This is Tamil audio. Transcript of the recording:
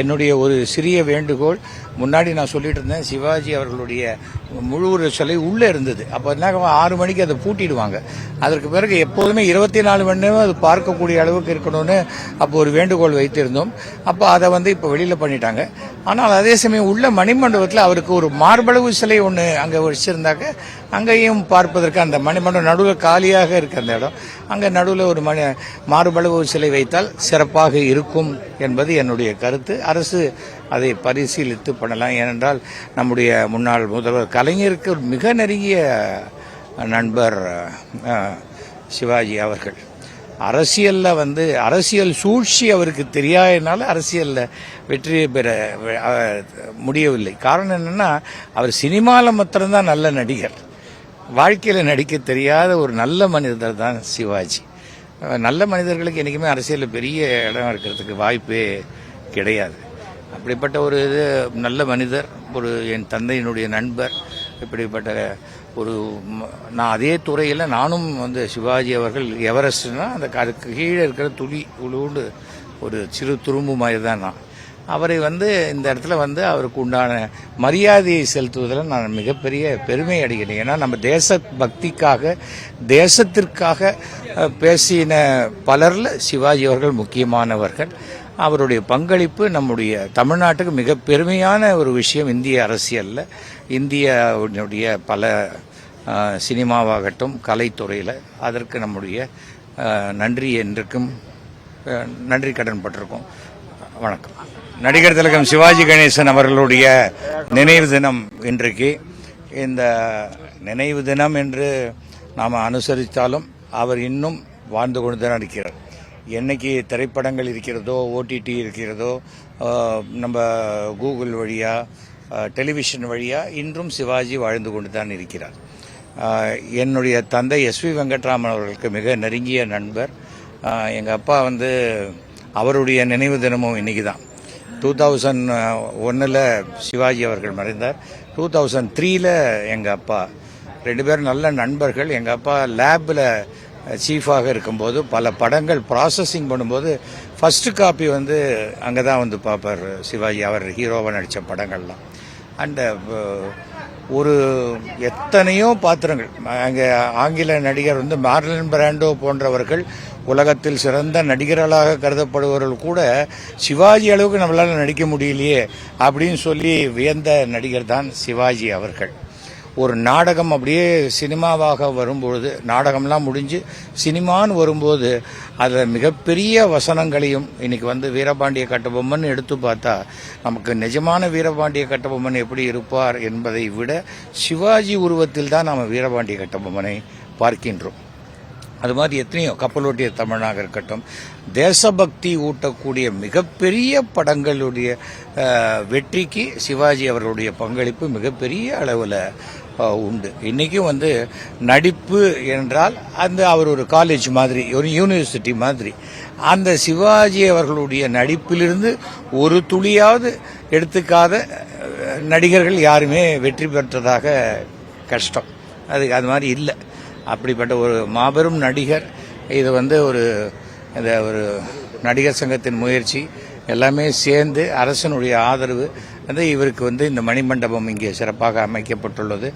என்னுடைய ஒரு சிறிய வேண்டுகோள். முன்னாடி நான் சொல்லிட்டு இருந்தேன் சிவாஜி அவர்களுடைய முழு ஒரு சிலை உள்ளே இருந்தது. அப்போ என்ன ஆறு மணிக்கு அதை பூட்டிடுவாங்க. அதற்கு பிறகு எப்போதுமே இருபத்தி நாலு மணி நேரம் அது பார்க்கக்கூடிய அளவுக்கு இருக்கணும்னு அப்போ ஒரு வேண்டுகோள் வைத்திருந்தோம். அப்போ அதை வந்து இப்போ வெளியில் பண்ணிட்டாங்க. ஆனால் அதே சமயம் உள்ள மணிமண்டபத்தில் அவருக்கு ஒரு மார்பளவு சிலை ஒன்று அங்கே வச்சிருந்தாக்க அங்கேயும் பார்ப்பதற்கு அந்த மணிமண்டபம் நடுவில் காலியாக இருக்க அந்த இடம். அங்கே நடுவில் ஒரு மணி மார்பளவு சிலை வைத்தால் சிறப்பாக இருக்கும் என்பது என்னுடைய கருத்து. அரசு அதை பரிசீலித்து பண்ணலாம். ஏனென்றால் நம்முடைய முன்னாள் முதல்வர் கலைஞருக்கு மிக நெருங்கிய நண்பர் சிவாஜி அவர்கள். அரசியலில் வந்து அரசியல் சூழ்ச்சி அவருக்கு தெரியாதனால அரசியலில் வெற்றி பெற முடியவில்லை. காரணம் என்னென்னா அவர் சினிமாவில் மாத்திரம்தான் நல்ல நடிகர். வாழ்க்கையில் நடிக்க தெரியாத ஒரு நல்ல மனிதர் தான் சிவாஜி. நல்ல மனிதர்களுக்கு என்றைக்குமே அரசியலில் பெரிய இடம் இருக்கிறதுக்கு வாய்ப்பே கிடையாது. அப்படிப்பட்ட ஒரு இது நல்ல மனிதர் ஒரு என் தந்தையினுடைய நண்பர் இப்படிப்பட்ட ஒரு நான் அதே துறையில் நானும் வந்து சிவாஜி அவர்கள் எவரெஸ்ட்னா அந்த அதுக்கு கீழே இருக்கிற துளி உழுவுண்டு ஒரு சிறு துரும்பு மாதிரி தான் நான். அவரை வந்து இந்த இடத்துல வந்து அவருக்கு உண்டான மரியாதையை செலுத்துவதில் நான் மிகப்பெரிய பெருமை அடைகிறேன். ஏன்னா நம்ம தேச பக்திக்காக தேசத்திற்காக பேசின பலரில் சிவாஜி அவர்கள் முக்கியமானவர்கள். அவருடைய பங்களிப்பு நம்முடைய தமிழ்நாட்டுக்கு மிக பெருமையான ஒரு விஷயம் இந்திய அரசியலில். இந்தியாவுடைய பல சினிமாவாகட்டும் கலைத்துறையில் அதற்கு நம்முடைய நன்றி என்றைக்கும் நன்றி கடன் பட்டிருக்கோம். வணக்கம். நடிகர் திலகம் சிவாஜி கணேசன் அவர்களுடைய நினைவு தினம் இன்றைக்கு. இந்த நினைவு தினம் என்று நாம் அனுசரித்தாலும் அவர் இன்னும் வாழ்ந்து கொண்டு தான் இருக்கிறார். என்னைக்கு திரைப்படங்கள் இருக்கிறதோ ஓடிடி இருக்கிறதோ நம்ம கூகுள் வழியாக டெலிவிஷன் வழியாக இன்றும் சிவாஜி வாழ்ந்து கொண்டு தான் இருக்கிறார் என்னுடைய தந்தை எஸ் வி வெங்கட்ராமன் அவர்களுக்கு மிக நெருங்கிய நண்பர். எங்கள் அப்பா வந்து அவருடைய நினைவு தினமும் இன்னைக்கு தான் டூ தௌசண்ட் ஒன்னில் சிவாஜி அவர்கள் மறைந்தார். டூ தௌசண்ட் த்ரீல எங்கள் அப்பா. ரெண்டு பேரும் நல்ல நண்பர்கள். எங்கள் அப்பா லேபில் சீஃபாக இருக்கும்போது பல படங்கள் ப்ராசஸிங் பண்ணும்போது ஃபர்ஸ்ட் காப்பி வந்து அங்கே தான் வந்து பார்ப்பார் சிவாஜி அவர் ஹீரோவாக நடித்த படங்கள்லாம். அண்ட் ஒரு எத்தனையோ பாத்திரங்கள். அங்கே ஆங்கில நடிகர் வந்து மார்லன் பிராண்டோ போன்றவர்கள் உலகத்தில் சிறந்த நடிகர்களாக கருதப்படுபவர்கள் கூட சிவாஜி அளவுக்கு நம்மளால் நடிக்க முடியலையே அப்படின்னு சொல்லி வியந்த நடிகர் தான் சிவாஜி அவர்கள். ஒரு நாடகம் அப்படியே சினிமாவாக வரும்பொழுது நாடகம்லாம் முடிஞ்சு சினிமான்னு வரும்போது அதில் மிகப்பெரிய வசனங்களையும் இன்னைக்கு வந்து வீரபாண்டிய கட்டபொம்மன் எடுத்து பார்த்தா நமக்கு நிஜமான வீரபாண்டிய கட்டபொம்மன் எப்படி இருப்பார் என்பதை விட சிவாஜி உருவத்தில் தான் நாம் வீரபாண்டிய கட்டபொம்மனை பார்க்கின்றோம். அது மாதிரி எத்தனையோ கப்பலோட்டிய தமிழனாக இருக்கட்டும் தேசபக்தி ஊட்டக்கூடிய மிகப்பெரிய படங்களுடைய வெற்றிக்கு சிவாஜி அவர்களுடைய பங்களிப்பு மிகப்பெரிய அளவில் உண்டு. இன்றைக்கும் வந்து நடிப்பு என்றால் அந்த அவர் ஒரு காலேஜ் மாதிரி ஒரு யூனிவர்சிட்டி மாதிரி. அந்த சிவாஜி அவர்களுடைய நடிப்பிலிருந்து ஒரு துளியாவது எடுத்துக்காத நடிகர்கள் யாருமே வெற்றி பெற்றதாக கஷ்டம். அது அது மாதிரி இல்லை. அப்படிப்பட்ட ஒரு மாபெரும் நடிகர் இது வந்து ஒரு இந்த ஒரு நடிகர் சங்கத்தின் முயற்சி எல்லாமே சேர்ந்து அரசனுடைய ஆதரவு வந்து இவருக்கு வந்து இந்த மணிமண்டபம் இங்கே சிறப்பாக அமைக்கப்பட்டுள்ளது.